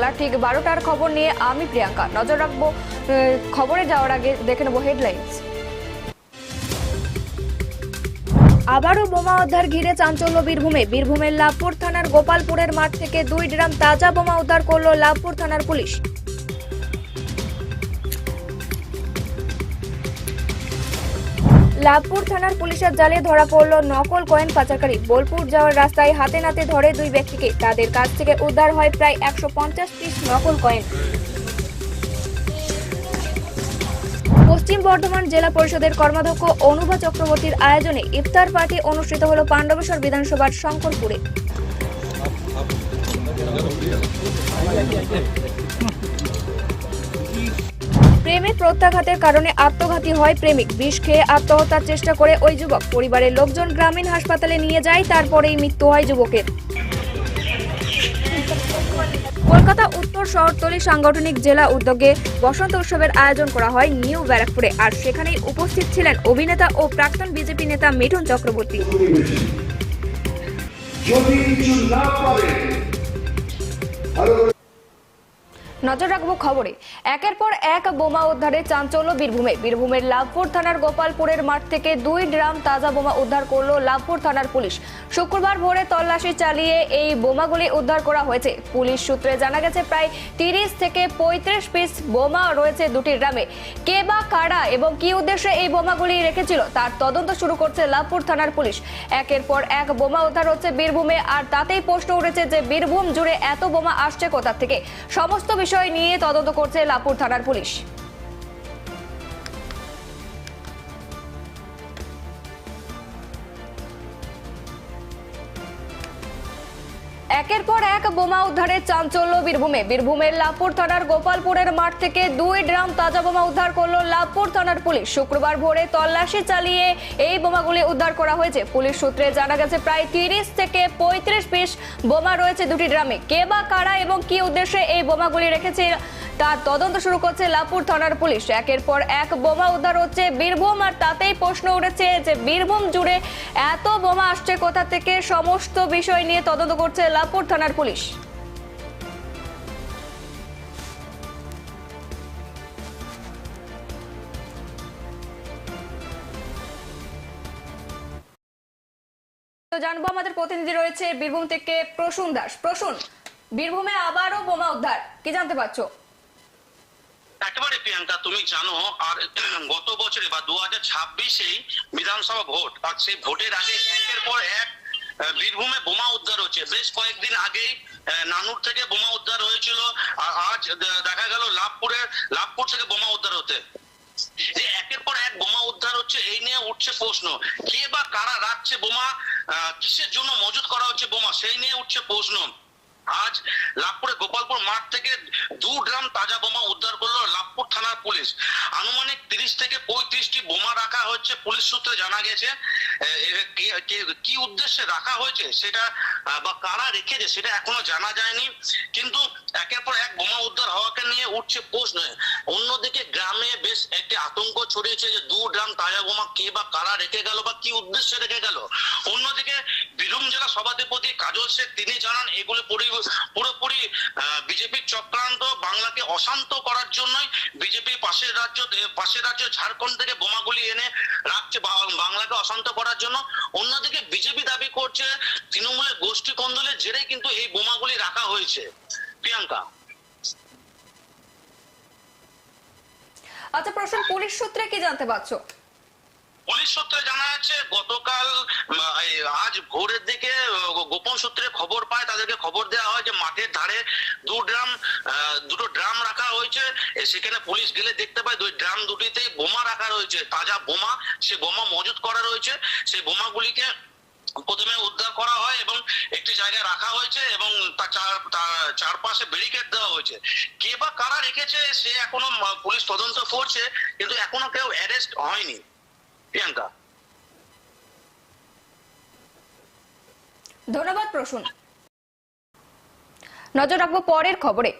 বাংলা। ঠিক বারোটার খবর নিয়ে আমি প্রিয়াঙ্কা। নজর রাখব খবরে যাওয়ার আগে দেখে নেব হেডলাইন্স আবারও বোমা উদ্ধার ঘিরে চাঞ্চল্য বীরভূমে। বীরভূমের লাভপুর থানার গোপালপুরের মাঠ থেকে দুই ড্রাম তাজা বোমা উদ্ধার করল লাভপুর থানার পুলিশ। লাভপুর থানার পুলিশের জালে ধরা পড়ল নকল কয়েন পাচারকারী। বোলপুর যাওয়ার রাস্তায় হাতে নাতে ধরে দুই ব্যক্তিকে। তাদের কাছ থেকে উদ্ধার হয় প্রায় একশো পঞ্চাশ পিস নকল কয়েন। পশ্চিম বর্ধমান জেলা পরিষদের কর্মাধ্যক্ষ অনুভা চক্রবর্তীর আয়োজনে ইফতার পার্টি অনুষ্ঠিত হল পাণ্ডবেশ্বর বিধানসভার শঙ্করপুরে। প্রেমে প্রত্যাঘাতের কারণে আত্মঘাতী হয় প্রেমিক। বিষ খেয়ে আত্মহত্যার চেষ্টা করে ওই যুবক। পরিবারের লোকজন গ্রামীণ হাসপাতালে নিয়ে যায়, তারপরেই মৃত্যু হয় যুবকের। কলকাতা উত্তর শহরতলি সাংগঠনিক জেলা উদ্যোগে বসন্ত উৎসবের আয়োজন করা হয় নিউ ব্যারাকপুরে। আর সেখানেই উপস্থিত ছিলেন অভিনেতা ও প্রাক্তন বিজেপি নেতা মিঠুন চক্রবর্তী। নজর রাখব খবরে। একের পর এক বোমা উদ্ধারে চাঞ্চল্য বীরভূমে। বীরভূমের লাভপুর থানার গোপালপুরের মাঠ থেকে দুই ড্রাম তাজা বোমা উদ্ধার করল লাভপুর থানার পুলিশ। শুক্রবার ভোরে তল্লাশি চালিয়ে এই বোমাগুলি উদ্ধার করা হয়েছে। পুলিশ সূত্রে জানা গেছে, প্রায় তিরিশ থেকে পঁয়ত্রিশ পিস বোমা রয়েছে দুটি ড্রামে। কে বা কারা এবং কি উদ্দেশ্যে এই বোমাগুলি রেখেছিল, তার তদন্ত শুরু করছে লাভপুর থানার পুলিশ। একের পর এক বোমা উদ্ধার হচ্ছে বীরভূমে, আর তাতেই প্রশ্ন উঠেছে যে বীরভূম জুড়ে এত বোমা আসছে কোথা থেকে? সমস্ত বিষয় নিয়ে তদন্ত করছে লাপুর থানার পুলিশ। একের পর এক বোমা উদ্ধারের চাঞ্চল্য বীরভূমে। বীরভূমের লাভপুর থানার গোপালপুরের মাঠ থেকে দুই ড্রাম তাজা বোমা উদ্ধার করল লাভপুর থানার পুলিশ। শুক্রবার ভোরে তল্লাশি চালিয়ে এই বোমাগুলি উদ্ধার করা হয়েছে। পুলিশ সূত্রে জানা গেছে, প্রায় তিরিশ থেকে পঁয়ত্রিশ পিস বোমা রয়েছে দুটি ড্রামে। কে বা কারা এবং কি উদ্দেশ্যে এই বোমাগুলি রেখেছে তার তদন্ত শুরু করছে লাপুর থানার পুলিশ। একের পর এক বোমা উদ্ধার হচ্ছে বীরভূম আর তাতেই প্রশ্ন উঠেছে যে বীরভূম জুড়ে এত বোমা আসছে কোথা থেকে? সমস্ত বিষয় নিয়ে তদন্ত করছে লাপুর থানার পুলিশ। জানব আমাদের প্রতিনিধি রয়েছে বীরভূম থেকে প্রসূন দাস। প্রসূন, বীরভূমে আবারও বোমা উদ্ধার, কি জানতে পারছ? একেবারে প্রিয়াঙ্কা, তুমি জানো, আর গত বছরে বা দু হাজার ছাব্বিশেই বিধানসভা ভোট, আর সেই ভোটের আগে একের পর এক বীরভূমে বোমা উদ্ধার হচ্ছে বেশ কয়েকদিন আগেই নানুর থেকে বোমা উদ্ধার হয়েছিল, আর আজ দেখা গেল লাভপুরের, লাভপুর থেকে বোমা উদ্ধার হতে। যে একের পর এক বোমা উদ্ধার হচ্ছে, এই নিয়ে উঠছে প্রশ্ন, কে বা কারা রাখছে বোমা কিসের জন্য মজুত করা হচ্ছে বোমা, সেই নিয়ে উঠছে প্রশ্ন। আজ লাভপুরে গোপালপুর মাঠ থেকে দু ড্রাম তাজা বোমা উদ্ধার করল লাভপুর থানার পুলিশ। আনুমানিক তিরিশ থেকে পঁয়ত্রিশটি বোমা রাখা হচ্ছে পুলিশ সূত্রে জানা গেছে কে- উদ্দেশ্যে রাখা হয়েছে সেটা বা কারা রেখেছে সেটা এখনও জানা যায়নি। কিন্তু একের পর এক বোমা উদ্ধার হওয়াকে নিয়ে উঠছে প্রশ্ন। অন্যদিকে গ্রামে বেশ একটি আতঙ্ক ছড়িয়েছে যে দু ড্রাম তাজা বোমা কে বা কারা রেখে গেল বা কি উদ্দেশ্যে রেখে গেল। অন্যদিকে বীরভূম জেলা সভাধিপতি কাজল শেখ তিনি জানান, এগুলো পরি- পুরোপুরি বিজেপির চক্রান্ত, বাংলাকে অশান্ত করার জন্যই বিজেপি পাশের রাজ্য পাশের রাজ্য ঝাড়খণ্ড থেকে বোমাগুলি এনে রাখছে বাংলাকে অশান্ত করার জন্য। অন্যদিকে বিজেপি দাবি করছে, তৃণমূলের গোষ্ঠী কন্দলের জেরেই কিন্তু এই বোমাগুলি রাখা হয়েছে। প্রিয়াঙ্কা? আচ্ছা প্রসূন পুলিশ সূত্রে কি জানতে পারছ? পুলিশ সূত্রে জানা যাচ্ছে গতকাল আজ ভোরের দিকে গোপন সূত্রে খবর পায়, তাদেরকে খবর দেওয়া হয় যে মাঠের ধারে দু ড্রাম দুটো ড্রাম রাখা হয়েছে। সেখানে পুলিশ গেলে দেখতে পায়, দুই ড্রাম দুটিতেই বোমা রাখা রয়েছে, তাজা বোমা। সে বোমা মজুত করা রয়েছে। সেই বোমাগুলিকে প্রথমে উদ্ধার করা হয় এবং একটি জায়গায় রাখা হয়েছে এবং তার চার- তার চারপাশে ব্যারিকেড দেওয়া হয়েছে। কে বা কারা রেখেছে, সে এখনও পুলিশ তদন্ত করছে, কিন্তু এখনও কেউ অ্যারেস্ট হয়নি। প্রিয়াঙ্কা। ধন্যবাদ, প্রসূন। নজর রাখব পরের খবরে।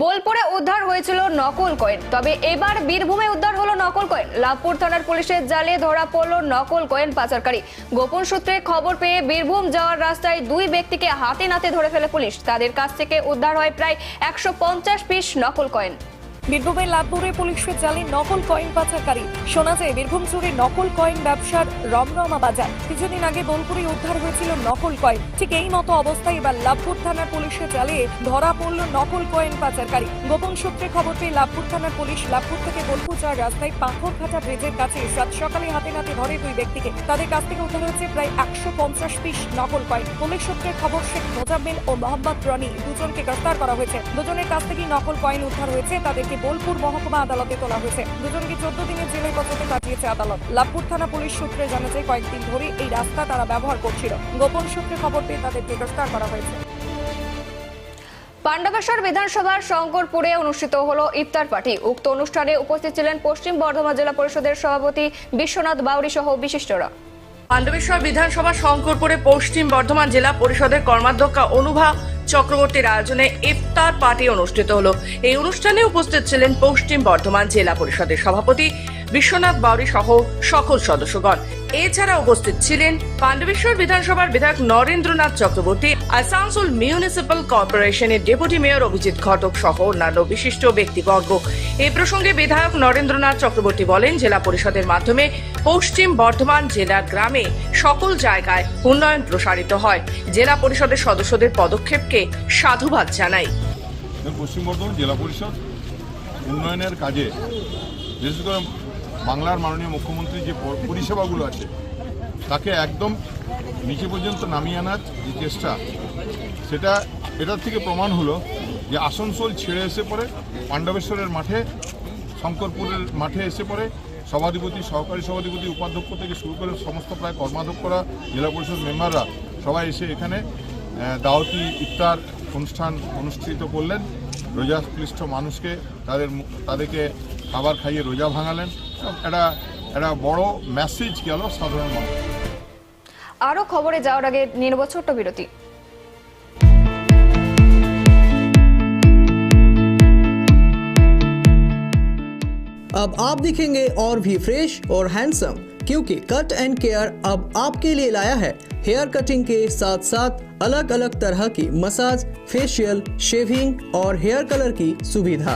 বোলপুরে উদ্ধার হয়েছিল নকল কয়েন। তবে এবার বীরভূমে উদ্ধার হলো নকল কয়েন। লাভপুর থানার পুলিশের জালে ধরা পড়ল নকল কয়েন পাচারকারী। গোপন সূত্রে খবর পেয়ে বীরভূম যাওয়ার রাস্তায় দুই ব্যক্তিকে হাতে নাতে ধরে ফেলে পুলিশ। তাদের কাছ থেকে উদ্ধার হয় প্রায় একশো পঞ্চাশ পিস নকল কয়েন। বীরভূমের লাভপুরে পুলিশের জালে নকল কয়েন পাচারকারী। শোনা যায়, বীরভূম জুড়ে নকল কয়েন ব্যবসার রমরমা বাজার। কিছুদিন আগে বোলপুরে উদ্ধার হয়েছিল নকল কয়েন। ঠিক এই মতো অবস্থায় এবার লাভপুর থানার পুলিশের জালে ধরা পড়ল নকল কয়েন পাচারকারী। গোপন সূত্রে খবর পেয়ে লাভপুর থানার পুলিশ লাভপুর থেকে বোলপুর যাওয়ার রাস্তায় পাথরঘাটা ব্রিজের কাছে সাত সকালে হাতে নাতে ধরে দুই ব্যক্তিকে। তাদের কাছ থেকে উদ্ধার হয়েছে প্রায় একশো পঞ্চাশ পিস নকল কয়েন। পুলিশ সূত্রে খবর, শেখ মোজাম্মেল ও মোহাম্মদ রনি দুজনকে গ্রেফতার করা হয়েছে। দুজনের কাছ থেকেই নকল কয়েন উদ্ধার হয়েছে, তাদেরকে বোলপুর মহকুমা আদালতে তোলা হয়েছে। দুজনকে চোদ্দ দিনের জেলের পদ্ধতি পাঠিয়েছে আদালত। লাভপুর থানা পুলিশ সূত্রে জানা যায় কয়েকদিন ধরে এই রাস্তা তারা ব্যবহার করছিল। গোপন সূত্রে খবর পেয়ে তাদেরকে গ্রেফতার করা হয়েছে। পাণ্ডবেশ্বর বিধানসভার শঙ্করপুরে অনুষ্ঠিত হলো ইফতার পার্টি। উক্ত অনুষ্ঠানে উপস্থিত ছিলেন পশ্চিম বর্ধমান জেলা পরিষদের সভাপতি বিশ্বনাথ বাউরি সহ বিশিষ্টরা। পাণ্ডবেশ্বর বিধানসভা শঙ্করপুরে পশ্চিম বর্ধমান জেলা পরিষদের কর্মাধ্যক্ষা অনুভা চক্রবর্তীর আয়োজনে ইফতার পার্টি অনুষ্ঠিত হলো। এই অনুষ্ঠানে উপস্থিত ছিলেন পশ্চিম বর্ধমান জেলা পরিষদের সভাপতি বিশ্বনাথ বাউরি সহ সকল সদস্যগণ। এছাড়া উপস্থিত ছিলেন পাণ্ডবেশ্বর বিধানসভার বিধায়ক নরেন্দ্রনাথ চক্রবর্তী আসানসোল মিউনিসিপ্যাল কর্পোরেশনের ডেপুটি মেয়র অভিজিৎ ঘটক সহ অন্যান্য বিশিষ্ট ব্যক্তিবর্গ। এই প্রসঙ্গে বিধায়ক নরেন্দ্রনাথ চক্রবর্তী বলেন, জেলা পরিষদের মাধ্যমে পশ্চিম বর্ধমান জেলার গ্রামে সকল জায়গায় উন্নয়ন প্রসারিত হয়। জেলা পরিষদের সদস্যদের পদক্ষেপকে সাধুবাদ জানাই। পশ্চিম বর্ধমান জেলা পরিষদ উন্নয়নের কাজে, বিশেষ করে বাংলার মাননীয় মুখ্যমন্ত্রী যে পরিষেবাগুলো আছে, তাকে একদম নিচে পর্যন্ত নামিয়ে আনার যে চেষ্টা, সেটা এটার থেকে প্রমাণ হলো যে আসানসোল ছেড়ে এসে পরে পাণ্ডবেশ্বরের মাঠে, শঙ্করপুরের মাঠে এসে পরে সভাধিপতি, সহকারী সভাধিপতি, উপাধ্যক্ষ থেকে শুরু করে সমস্ত প্রায় কর্মাধ্যক্ষরা, জেলা পরিষদ মেম্বাররা সবাই এসে এখানে দাওয়াতি ইফতার অনুষ্ঠান অনুষ্ঠিত করলেন। রোজা ক্লিষ্ট মানুষকে তাদের তাদেরকে খাবার খাইয়ে রোজা ভাঙালেন। একটা একটা বড় মেসেজ গেল সাধারণ মানুষ আরো খবরে যাওয়ার আগে নিয়ে নেব ছোট্ট বিরতি अब आप दिखेंगे और भी फ्रेश और हैंडसम क्योंकि कट एंड केयर अब आपके लिए लाया है हेयर कटिंग के साथ साथ अलग अलग तरह की मसाज फेशियल शेविंग और हेयर कलर की सुविधा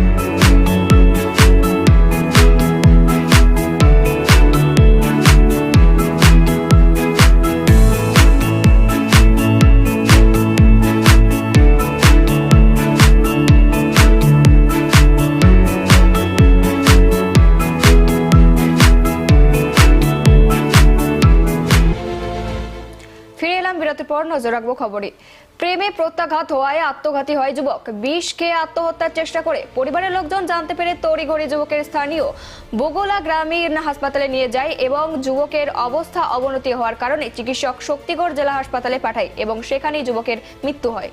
বিরতির পর নজর রাখব খবরে। প্রেমে প্রত্যাঘাত হওয়ায় আত্মঘাতী হয় যুবক। বিষ খেয়ে আত্মহত্যার চেষ্টা করে। পরিবারের লোকজন জানতে পেরে তড়িঘড়ি যুবকের স্থানীয় বগোলা গ্রামীণ হাসপাতালে নিয়ে যায় এবং যুবকের অবস্থা অবনতি হওয়ার কারণে চিকিৎসক শক্তিগড় জেলা হাসপাতালে পাঠায় এবং সেখানেই যুবকের মৃত্যু হয়।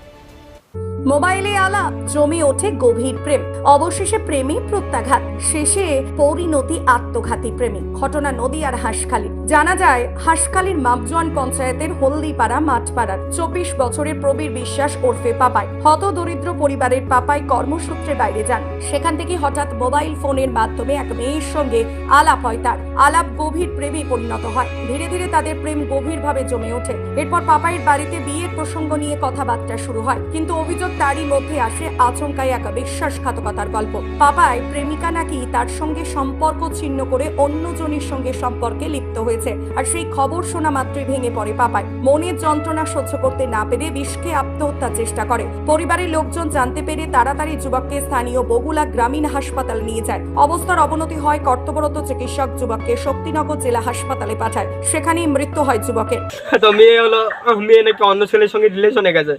মোবাইলে আলাপ, জমে ওঠে গভীর প্রেম, অবশেষে প্রেমে প্রত্যাঘাত, শেষে পরিণতি আত্মঘাতী প্রেমী, ঘটনা নদী আর হাসখালী। জানা যায়, হাসখালীর মাপজোয়ান পঞ্চায়েতের হলদিপাড়া, মাঠপাড়ার চব্বিশ বছরের প্রবীর বিশ্বাস ওরফে পাপায় হত দরিদ্র পরিবারের পাপায় কর্মসূত্রে বাইরে যান। সেখান থেকে হঠাৎ মোবাইল ফোনের মাধ্যমে এক মেয়ের সঙ্গে আলাপ হয় তার। আলাপ গভীর প্রেমে পরিণত হয়। ধীরে ধীরে তাদের প্রেম গভীরভাবে জমে ওঠে। এরপর পাপাইয়ের বাড়িতে বিয়ের প্রসঙ্গ নিয়ে কথাবার্তা শুরু হয়। কিন্তু অভিযোগ তারই মধ্যে আসে আচমকাই এক বিশ্বাসঘাতকতার গল্প। পাপায় প্রেমিকা নাকি তার সঙ্গে সম্পর্ক ছিন্ন করে অন্যজনের সঙ্গে সম্পর্কে লিপ্ত হয়েছে। আর সেই খবর শোনা মাত্রই ভেঙে পড়ে পাপায় মনের যন্ত্রণা সহ্য করতে না পেরে বিষকে আত্মহত্যার চেষ্টা করে। পরিবারের লোকজন জানতে পেরে তাড়াতাড়ি যুবককে স্থানীয় বগুলা গ্রামীণ হাসপাতাল হাসপাতালে নিয়ে যায়। অবস্থার অবনতি হয় কর্তব্যরত চিকিৎসক যুবককে শক্তিনগর জেলা হাসপাতালে পাঠায়। সেখানেই মৃত্যু হয় যুবকের। তো মেয়ে হলো মেয়ে নাকি অন্য ছেলের সঙ্গে রিলেশনে গেছে।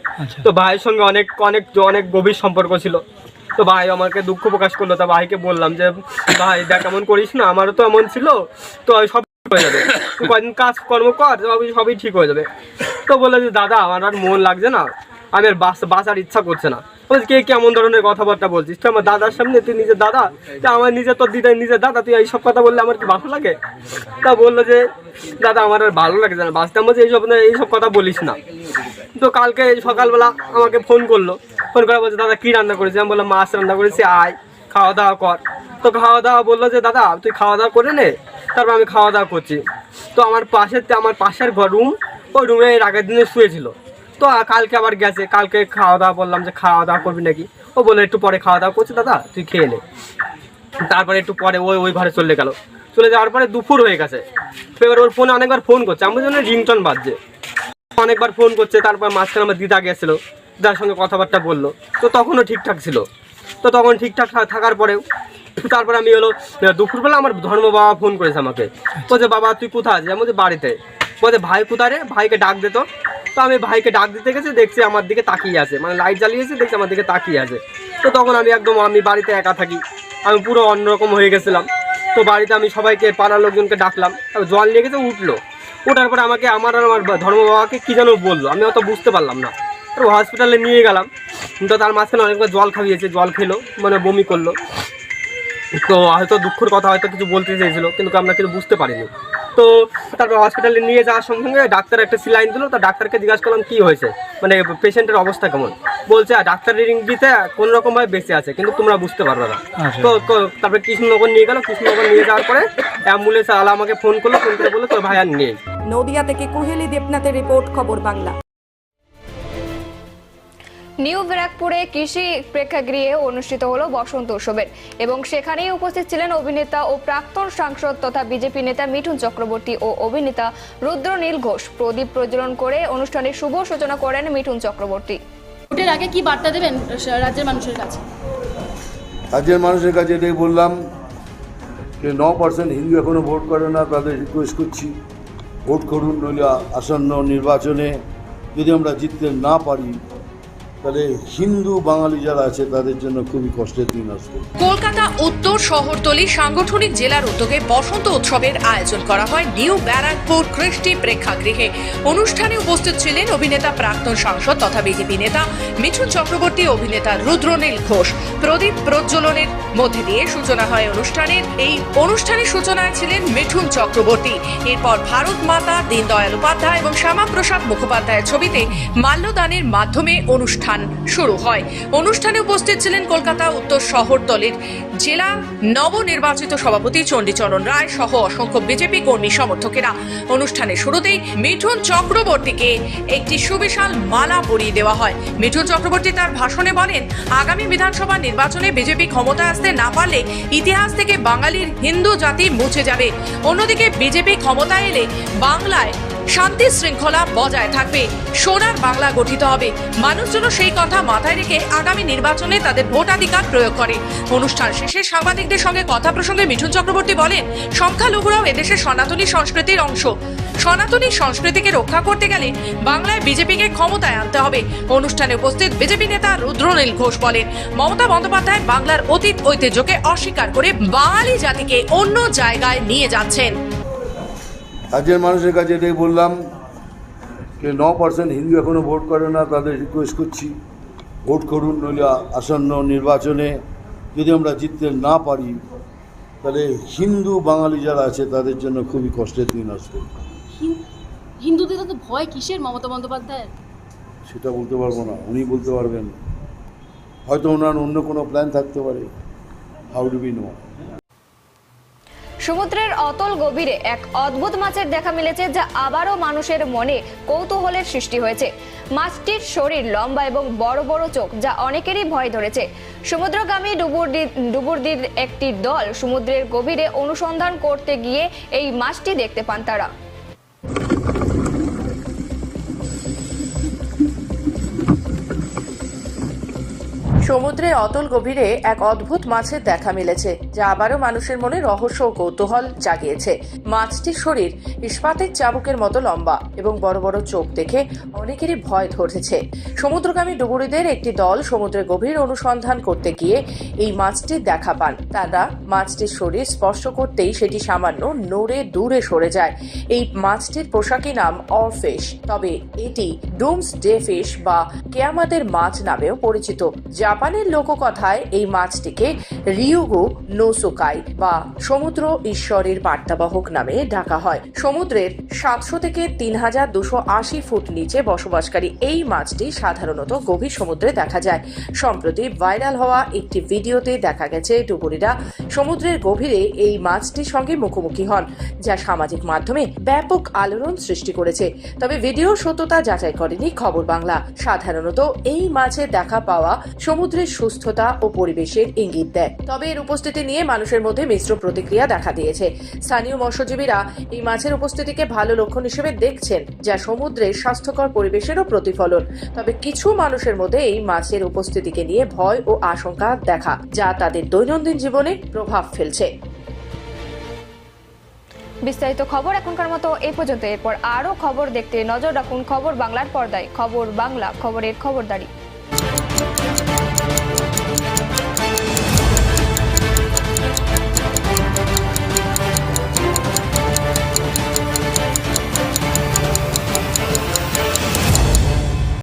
তো ভাইয়ের সঙ্গে অনেক অনেক অনেক গভীর সম্পর্ক ছিল। তো ভাই আমাকে দুঃখ প্রকাশ করল। তা ভাইকে বললাম যে ভাই দেখ এমন করিস না আমারও তো এমন ছিল তো সব ঠিক হয়ে যাবে। তুই কদিন কাজ কর্ম কর সবই সবই ঠিক হয়ে যাবে। তো বলল যে দাদা আমার আর মন লাগছে না। আমি আর বাস বাঁচার ইচ্ছা করছে না। বলছি, কে কেমন ধরনের কথাবার্তা বলছিস? তুই আমার দাদার সামনে, তুই নিজের দাদা তা আমার নিজের তোর দিদার নিজের দাদা, তুই এইসব কথা বললে আমার কি ভালো লাগে? তা বলল যে, দাদা, আমার আর ভালো লাগে না বাঁচতে বলছে এইসব না, এইসব কথা বলিস না। তো কালকে সকালবেলা আমাকে ফোন করল ফোন করে বলছে দাদা, কি রান্না করেছি আমি বললাম, মাছ রান্না করেছি, আয়, খাওয়া দাওয়া কর। তো খাওয়া দাওয়া বলল যে, দাদা, তুই খাওয়া দাওয়া করে নে, তারপর আমি খাওয়া দাওয়া করছি। তো আমার পাশের আমার পাশের ঘর রুম ওই রুমে এর আগের দিনে শুয়েছিল। তো কালকে আবার গেছে, কালকে খাওয়া দাওয়া বললাম যে খাওয়া দাওয়া করবি নাকি? ও বলে একটু পরে খাওয়া দাওয়া করছে দাদা, তুই খেয়ে নে। তারপরে একটু পরে ওই ওই ঘরে চলে গেল। চলে যাওয়ার পরে দুপুর হয়ে গেছে। তো এবার ওর ফোনে অনেকবার ফোন করছে। আমার জন্য রিংটন বাজছে। অনেকবার ফোন করছে, তারপর মাঝখানে আমার দিদা গেছিল, যার সঙ্গে কথাবার্তা বলল। তো তখনও ঠিকঠাক ছিল। তো তখন ঠিকঠাক থাকার পরেও, তারপর আমি হলো, দুপুরবেলা আমার ধর্ম বাবা ফোন করেছে আমাকে। বলছে বাবা, তুই কোথায় আছিস? আমি বলছি, বাড়িতে। বলছে ভাই কোথায় রে ভাইকে ডাক দে তো। আমি ভাইকে ডাক দিতে গেছি, দেখছি আমার দিকে তাকিয়ে আছে। মানে লাইট জ্বালিয়েছে, দেখছি আমার দিকে তাকিয়ে আছে। তো তখন আমি একদম, আমি বাড়িতে একা থাকি। আমি পুরো অন্যরকম হয়ে গেছিলাম। তো বাড়িতে আমি সবাইকে, পাড়ার লোকজনকে ডাকলাম। জল নিয়ে গেছে, উঠল। ওঠার পরে আমাকে, আমার আর আমার ধর্ম বাবাকে কী যেন বলল? আমি অত বুঝতে পারলাম না। তো হসপিটালে নিয়ে গেলাম। তো তার মাঝখানে অনেকবার জল খাইয়েছে, জল খেলো মানে বমি করল। তো হয়তো দুঃখের কথা, হয়তো কিছু বলতে চেয়েছিল কিন্তু আমরা কিছু বুঝতে পারিনি। তো তারপর হসপিটালে নিয়ে যাওয়ার সঙ্গে সঙ্গে ডাক্তার একটা সিলাইন দিল তো ডাক্তারকে জিজ্ঞাসা করলাম কী হয়েছে? মানে পেশেন্টের অবস্থা কেমন? বলছে "আর ডাক্তার রিডিং দিতে কোনো রকমভাবে বেঁচে আছে কিন্তু তোমরা বুঝতে পারবে না। তো তো- তারপরে কৃষ্ণনগর নিয়ে গেলো কৃষ্ণনগর নিয়ে যাওয়ার পরে অ্যাম্বুলেন্স আলা আমাকে ফোন করল ফোন করে বলল তোর ভাই আর নেই। নদিয়া থেকে কুহেলি দেবনাথের রিপোর্ট খবর বাংলা। নিউ ব্যারাকপুরে কৃষি প্রেক্ষাগৃহে অনুষ্ঠিত হলো বসন্ত উৎসবের। এবং সেখানেই উপস্থিত ছিলেন অভিনেতা ও প্রাক্তন সাংসদ তথা বিজেপি নেতা মিঠুন চক্রবর্তী ও অভিনেতা রুদ্রনীল ঘোষ। প্রদীপ প্রজ্বলন করে অনুষ্ঠানের শুভ সূচনা করেন মিঠুন চক্রবর্তী। ভোটের আগে কি বার্তা দেবেন রাজ্যের মানুষের কাছে? রাজ্যের মানুষের কাছে এটাই বললাম যে ন পার্সেন্ট হিন্দু এখনও ভোট করে না তাদের রিকোয়েস্ট করছি ভোট করুন নইলে আসন্ন নির্বাচনে যদি আমরা জিততে না পারি তাহলে হিন্দু বাঙালি যারা আছে, তাদের জন্য খুবই কষ্টের দিন আসবে কলকাতা উত্তর শহরতলি সাংগঠনিক জেলার উদ্যোগে বসন্ত উৎসবের আয়োজন করা হয় নিউ ব্যারাকপুর কৃষ্টি প্রেক্ষাগৃহে। অনুষ্ঠানে উপস্থিত ছিলেন অভিনেতা প্রাক্তন সাংসদ তথা বিজেপি নেতা মিঠুন চক্রবর্তী, অভিনেতা রুদ্রনীল ঘোষ। প্রদীপ প্রজ্বলনের মধ্যে দিয়ে সূচনা হয় অনুষ্ঠানের। এই অনুষ্ঠানের সূচনায় ছিলেন মিঠুন চক্রবর্তী। এরপর ভারত মাতা, দীনদয়াল উপাধ্যায় এবং শ্যামাপ্রসাদ মুখোপাধ্যায়ের ছবিতে মাল্যদানের মাধ্যমে অনুষ্ঠান শুরু হয়। অনুষ্ঠানে উপস্থিত ছিলেন কলকাতা উত্তর শহরতলির জেলা নবনির্বাচিত সভাপতি চণ্ডীচরণ রায় সহ অসংখ্য বিজেপি কর্মী সমর্থকেরা। অনুষ্ঠানের শুরুতেই মিঠুন চক্রবর্তীকে একটি সুবিশাল মালা পরিয়ে দেওয়া হয়। মিঠুন চক্রবর্তী তার ভাষণে বলেন, আগামী বিধানসভা নির্বাচনে বিজেপি ক্ষমতায় আসতে না পারলে ইতিহাস থেকে বাঙালির হিন্দু জাতি মুছে যাবে। অন্যদিকে বিজেপি ক্ষমতায় এলে বাংলায় শান্তি শৃঙ্খলা বজায় থাকবে। সোনার বাংলা গঠিত হবে। মানুষ যেন সেই কথা মাথায় রেখে আগামী নির্বাচনে তাদের ভোটাধিকার প্রয়োগ করে। অনুষ্ঠান শেষে সাংবাদিকদের সঙ্গে কথা প্রসঙ্গে মিঠুন চক্রবর্তী বলেন, সংখ্যালঘুরাও এদেশের সনাতনী সংস্কৃতির অংশ। সনাতনী সংস্কৃতিকে রক্ষা করতে গেলে বাংলায় বিজেপিকে ক্ষমতায় আনতে হবে। অনুষ্ঠানে উপস্থিত বিজেপি নেতা রুদ্রনীল ঘোষ বলেন, মমতা বন্দ্যোপাধ্যায় বাংলার অতীত ঐতিহ্যকে অস্বীকার করে বাঙালি জাতিকে অন্য জায়গায় নিয়ে যাচ্ছেন। রাজ্যের মানুষের কাছে এটাই বললাম যে ন পার্সেন্ট হিন্দু এখনও ভোট করে না তাদের রিকোয়েস্ট করছি ভোট করুন নইলে আসন্ন নির্বাচনে যদি আমরা জিততে না পারি তাহলে হিন্দু বাঙালি যারা আছে তাদের জন্য খুবই কষ্টের দিন আসবে হিন- হিন্দুদের তো ভয় কিসের মমতা বন্দ্যোপাধ্যায়ের? সেটা বলতে পারব না উনি বলতে পারবেন। হয়তো ওনার অন্য কোনো প্ল্যান থাকতে পারে। হাউ ডু বি নো সমুদ্রের অতল গভীরে এক অদ্ভুত মাছের দেখা মিলেছে যা আবারও মানুষের মনে কৌতূহলের সৃষ্টি হয়েছে। মাছটির শরীর লম্বা এবং বড় বড় চোখ, যা অনেকেরই ভয় ধরেছে। সমুদ্রগামী ডুবুরদির একটি দল সমুদ্রের গভীরে অনুসন্ধান করতে গিয়ে এই মাছটি দেখতে পান তারা। সমুদ্রের অতল গভীরে এক অদ্ভুত মাছের দেখা মিলেছে, যা আবারও মানুষের মনে রহস্য ও কৌতূহল জাগিয়েছে। মাছটির শরীর ইস্পাতের চাবুকের মতো লম্বা এবং বড় বড় চোখ দেখে অনেকেরই ভয় ধরেছে। সমুদ্রগামী ডুবুরিদের একটি দল সমুদ্রে গভীর অনুসন্ধান করতে গিয়ে এই মাছটির দেখা পান। তারা মাছটির শরীর স্পর্শ করতেই সেটি সামান্য নড়ে দূরে সরে যায়। এই মাছটির পোশাকি নাম অরফিশ, তবে এটি ডুমস ডে ফিশ বা কেয়ামাদের মাছ নামেও পরিচিত। জাপানের লোককথায় এই মাছটিকে রিউগু নোসোকাই বা সমুদ্র ঈশ্বরের বার্তাবাহক নামে ডাকা হয়। সমুদ্রের সাতশো থেকে তিন হাজার দুশো আশি ফুট নিচে বসবাসকারী এই মাছটি সাধারণত গভীর সমুদ্রে দেখা যায়। সম্প্রতি ভাইরাল হওয়া একটি ভিডিওতে দেখা গেছে, ডুবুরিরা সমুদ্রের গভীরে এই মাছটির সঙ্গে মুখোমুখি হন, যা সামাজিক মাধ্যমে ব্যাপক আলোড়ন সৃষ্টি করেছে। তবে ভিডিও সত্যতা যাচাই করেনি খবর বাংলা। সাধারণত এই মাছের দেখা পাওয়া সমুদ্রের সুস্থতা ও পরিবেশের ইঙ্গিত দেয়। তবে এর উপস্থিতি নিয়ে মানুষের মধ্যে মিশ্র প্রতিক্রিয়া দেখা দিয়েছে। স্থানীয় মৎস্যজীবীরা এই মাছের উপস্থিতিকে ভালো লক্ষণ হিসেবে দেখছেন, যা সমুদ্রের স্বাস্থ্যকর পরিবেশেরও প্রতিফলন। তবে কিছু মানুষের মধ্যে এই মাছের উপস্থিতিকে নিয়ে ভয় ও আশঙ্কা দেখা, যা তাদের দৈনন্দিন জীবনে প্রভাব ফেলছে। বিস্তারিত খবর এখনকার মতো এ পর্যন্ত। এরপর আরও খবর দেখতে নজর রাখুন খবর বাংলার পর্দায়। খবর বাংলা, খবরের খবরদারি।